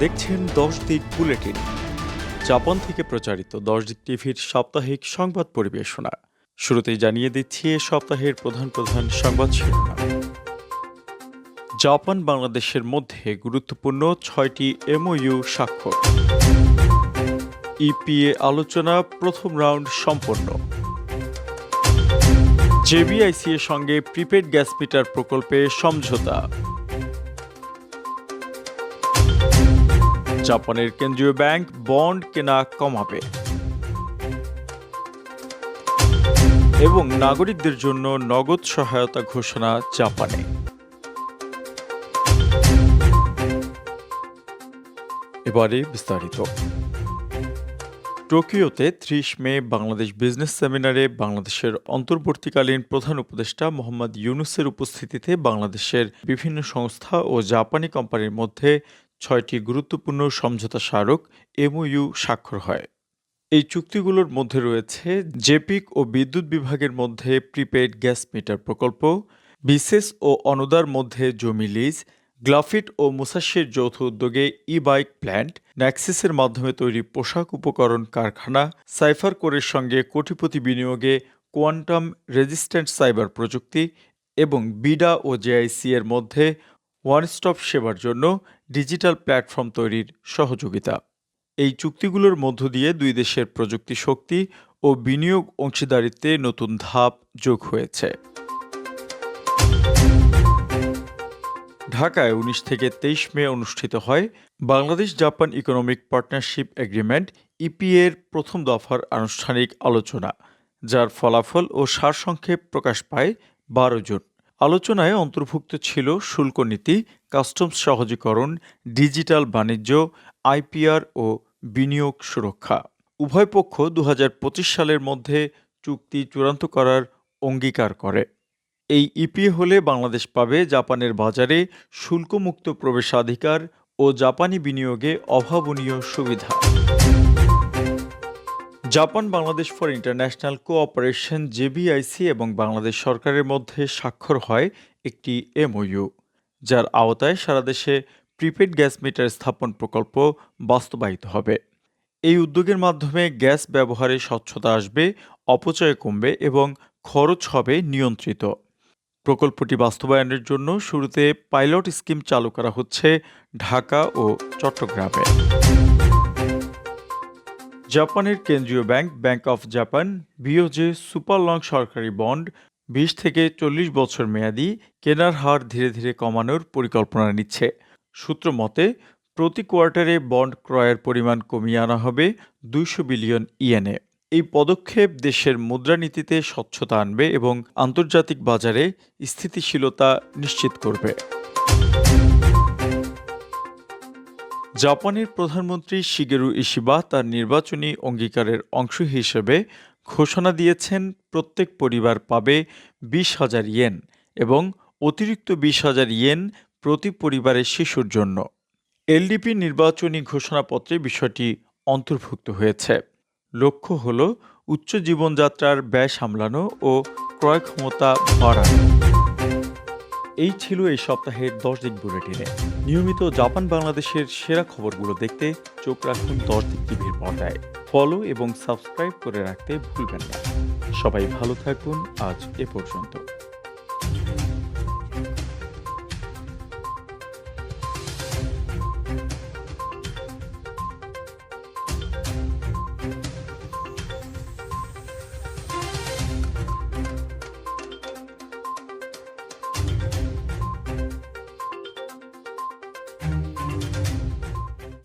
দেখছেন দশ দিক বুলেটিন। জাপান থেকে প্রচারিত দশ দিক টিভির সাপ্তাহিক সংবাদ পরিবেশনা। শুরুতেই জানিয়ে দিচ্ছি এ সপ্তাহের প্রধান প্রধান সংবাদ শিরোনাম। জাপান বাংলাদেশের মধ্যে গুরুত্বপূর্ণ ছয়টি এমওইউ স্বাক্ষর। ইপিএ আলোচনা প্রথম রাউন্ড সম্পন্ন। জেবিআইসি এর সঙ্গে প্রিপেড গ্যাস মিটার প্রকল্পে সমঝোতা। জাপানের কেন্দ্রীয় ব্যাংক বন্ড কেনা কমাবে। এবং নাগরিকদের জন্য নগদ সহায়তা ঘোষণা জাপানে। এবারে বিস্তারিত। টোকিওতে ত্রিশ মে বাংলাদেশ বিজনেস সেমিনারে বাংলাদেশের অন্তর্বর্তীকালীন প্রধান উপদেষ্টা মোহাম্মদ ইউনুসের উপস্থিতিতে বাংলাদেশের বিভিন্ন সংস্থা ও জাপানি কোম্পানির মধ্যে ছয়টি গুরুত্বপূর্ণ সমঝোতা স্মারক এমওইউ স্বাক্ষর হয়। এই চুক্তিগুলোর মধ্যে রয়েছে জেপিক ও বিদ্যুৎ বিভাগের মধ্যে প্রিপেড গ্যাস মিটার প্রকল্প বিশেষ ও অনুদার মধ্যে জমি লিজ, গ্লাফিট ও মুসাশির যৌথ উদ্যোগে ই বাইক প্ল্যান্ট, ন্যাক্সিসের মাধ্যমে তৈরি পোশাক উপকরণ কারখানা, সাইফার কোরের সঙ্গে কোটিপতি বিনিয়োগে কোয়ান্টাম রেজিস্ট্যান্ট সাইবার প্রযুক্তি এবং বিডা ও জেআইসি এর মধ্যে ওয়ান স্টপ সেবার জন্য ডিজিটাল প্ল্যাটফর্ম তৈরির সহযোগিতা। এই চুক্তিগুলোর মধ্য দিয়ে দুই দেশের প্রযুক্তি শক্তি ও বিনিয়োগ অংশীদারিত্বে নতুন ধাপ যোগ হয়েছে। ঢাকায় উনিশ থেকে তেইশ মে অনুষ্ঠিত হয় Bangladesh Japan economic partnership agreement ইপিএর প্রথম দফার আনুষ্ঠানিক আলোচনা, যার ফলাফল ও সারসংক্ষেপ প্রকাশ পায় বারো জুন। আলোচনায় অন্তর্ভুক্ত ছিল শুল্ক নীতি, কাস্টমস সহজীকরণ, ডিজিটাল বাণিজ্য, আইপিআর ও বিনিয়োগ সুরক্ষা। উভয় পক্ষ দু হাজার পঁচিশ সালের মধ্যে চুক্তি চূড়ান্ত করার অঙ্গীকার করে। এই ইপিএ হলে বাংলাদেশ পাবে জাপানের বাজারে শুল্কমুক্ত প্রবেশাধিকার ও জাপানি বিনিয়োগে অভাবনীয় সুবিধা। Japan, Bangladesh for international cooperation, JBIC এবং বাংলাদেশ সরকারের মধ্যে স্বাক্ষর হয় একটি এমওইউ, যার আওতায় সারা দেশে প্রিপেড গ্যাস মিটার স্থাপন প্রকল্প বাস্তবায়িত হবে। এই উদ্যোগের মাধ্যমে গ্যাস ব্যবহারে স্বচ্ছতা আসবে, অপচয় কমবে এবং খরচ হবে নিয়ন্ত্রিত। প্রকল্পটি বাস্তবায়নের জন্য শুরুতে পাইলট স্কিম চালু করা হচ্ছে ঢাকা ও চট্টগ্রামে। জাপানের কেন্দ্রীয় bank bank of Japan BOJ super long সরকারি বন্ড, বিশ থেকে চল্লিশ বছর মেয়াদি কেনার হার ধীরে ধীরে কমানোর পরিকল্পনা নিচ্ছে। সূত্র মতে, প্রতি কোয়ার্টারে বন্ড ক্রয়ের পরিমাণ কমিয়ে আনা হবে দুইশো বিলিয়ন ইয়েনে। এই পদক্ষেপ দেশের মুদ্রানীতিতে স্বচ্ছতা আনবে এবং আন্তর্জাতিক বাজারে স্থিতিশীলতা নিশ্চিত করবে। জাপানের প্রধানমন্ত্রী শিগেরু ইশিবা তার নির্বাচনী অঙ্গীকারের অংশ হিসেবে ঘোষণা দিয়েছেন, প্রত্যেক পরিবার পাবে বিশ হাজার ইয়েন এবং অতিরিক্ত বিশ হাজার ইয়েন প্রতি পরিবারের শিশুর জন্য। এলডিপি নির্বাচনী ঘোষণাপত্রে বিষয়টি অন্তর্ভুক্ত হয়েছে। লক্ষ্য হল উচ্চ জীবনযাত্রার ব্যয় সামলানো ও ক্রয় ক্ষমতা বাড়ানো। এই ছিল এই সপ্তাহের দশ দিক বুলেটিনে। নিয়মিত জাপান বাংলাদেশের সেরা খবরগুলো দেখতে চোখ রাখুন দশ দিক টিভির পর্দায়। ফলো এবং সাবস্ক্রাইব করে রাখতে ভুলবেন না। সবাই ভালো থাকুন, আজ এ পর্যন্ত।